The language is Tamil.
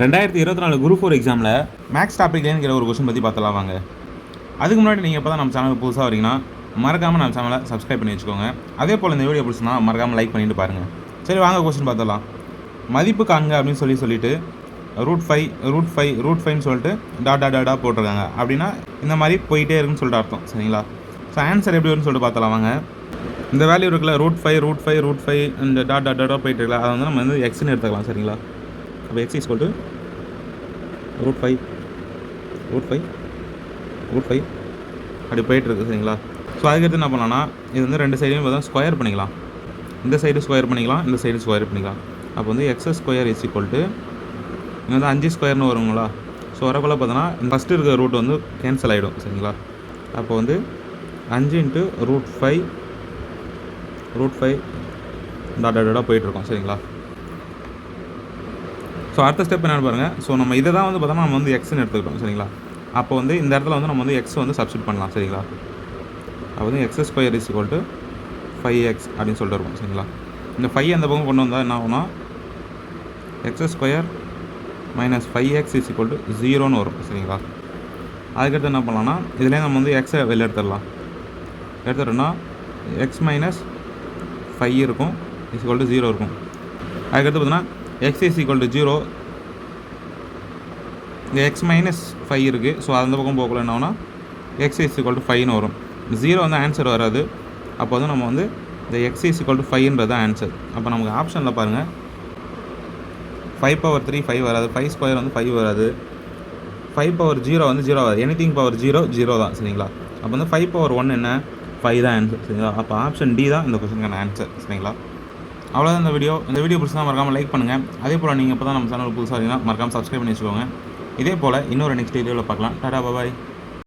ரெண்டாயிரத்தி இருபத்தி நாலு குரூப் ஃபோர் எக்ஸாமில் மேக்ஸ் டாப்பிக்லேங்கிற ஒரு கொஸ்டின் பற்றி பார்த்தலாம் வாங்க. அதுக்கு முன்னாடி நீங்கள் இப்போ தான் நம்ம சேனலுக்கு புதுசாக வரீங்கன்னா மறக்காமல் நம்ம சேனலை சப்ஸ்கிரைப் பண்ணி வச்சுக்கோங்க. அதே போல் இந்த வீடியோ பிடிச்சினா மறக்காமல் லைக் பண்ணிட்டு பாருங்கள் சரி வாங்க கொஸ்டின் பார்த்தலாம் மதிப்பு காண்க அப்படின்னு சொல்லி சொல்லிட்டு root five root five root ஃபைவ்னு சொல்லிட்டு டாட் டாட் போட்டிருக்காங்க. அப்படின்னா இந்த மாதிரி போயிட்டே இருக்குன்னு சொல்லிட்டு அர்த்தம். சரிங்களா? ஸோ ஆன்சர் எப்படி வரும்னு சொல்லிட்டு பார்த்தலாம் வாங்க. இந்த வேல்யூ இருக்குல்ல root five root five root five இந்த டாட் டாட் டாட்டாக போயிட்டு இருக்கல அதை வந்து நம்ம வந்து எக்ஸ்னு எடுத்துக்கலாம். சரிங்களா? அப்போ x equal to root five root five root five அப்படி போயிட்டுருக்கு சரிங்களா? ஸோ அதுக்கடுத்து என்ன பண்ணலாம்னா இது வந்து ரெண்டு சைடையும் பார்த்தா ஸ்கொயர் பண்ணிக்கலாம். இந்த சைடு ஸ்கொயர் பண்ணிக்கலாம் இந்த சைடு ஸ்கொயர் பண்ணிக்கலாம். அப்போ வந்து x square is equal to இங்கே வந்து அஞ்சு ஸ்கொயர்னு வருங்களா ஸோ வரக்குள்ள பார்த்தோன்னா ஃபஸ்ட்டு இருக்கிற ரூட் வந்து கேன்சல் ஆகிடும் சரிங்களா? அப்போ வந்து அஞ்சு into root five root five tata டாட்டாக போயிட்டுருக்கோம் சரிங்களா? ஸோ அடுத்த ஸ்டெப் என்னென்னு பாருங்கள் ஸோ நம்ம இதை தான் வந்து பார்த்தோம்னா நம்ம வந்து எக்ஸ்னு எடுத்துக்கிட்டோம் சரிங்களா? அப்போ வந்து இந்த இடத்துல வந்து நம்ம வந்து எக்ஸ் வந்து சப்ஸ்டியூட் பண்ணலாம் சரிங்களா? அப்போ வந்து x square is equal to five x அப்படின்னு சொல்லிட்டு இருக்கும் சரிங்களா? இந்த ஃபைவ் அந்த பக்கம் கொண்டு வந்தால் என்ன ஆகும்னா x square minus five x is equal to ஜீரோன்னு வரும் சரிங்களா? அதுக்கடுத்து என்ன பண்ணலாம்னா இதுலேயே நம்ம வந்து எக்ஸை வெளில எடுத்துடலாம். எடுத்துட்டோம்னா எக்ஸ் மைனஸ் ஃபைவ் இருக்கும் இஸ் ஈக்குவல் டு ஜீரோ இருக்கும். அதுக்கடுத்து பார்த்தீங்கன்னா x is equal to zero இங்கே எக்ஸ் மைனஸ் ஃபைவ் இருக்குது ஸோ அந்த பக்கம் போகல என்னன்னா எக்ஸ் இஸ் ஈக்குவல் டு ஃபைவ்னு வரும். ஜீரோ வந்து ஆன்சர் வராது. அப்போ வந்து நம்ம வந்து இந்த எக்ஸ் இஸ் ஈக்குவல் டு ஃபைவ்ன்றது தான் ஆன்சர் அப்போ நமக்கு ஆப்ஷனில் பாருங்கள் ஃபைவ் பவர் த்ரீ ஃபைவ் வராது. ஃபைவ் ஸ்கொயர் வந்து ஃபைவ் வராது. ஃபைவ் பவர் ஜீரோ வந்து ஜீரோ வராது. Anything power zero zero தான். சரிங்களா? அப்போ வந்து ஃபைவ் பவர் ஒன் என்ன? ஃபைவ் தான் ஆன்சர் சரிங்களா? அப்போ ஆப்ஷன் டி தான் இந்த கொஸ்டினுக்கான ஆன்சர் சரிங்களா? அவ்வளோதான் இந்த வீடியோ இந்த வீடியோ பிடிச்சா மறக்காமல் லைக் பண்ணுங்கள் அதே போல் நீங்கள் இப்போ தான் நம்ம சேனல் புதுசாக இருந்தீங்கன்னா மறக்காமல் சப்ஸ்கிரைப் பண்ணி வச்சுக்கோங்க. இதே போல் இன்னொரு நெக்ஸ்ட் வீடியோவில் பார்க்கலாம். டாடா பாய்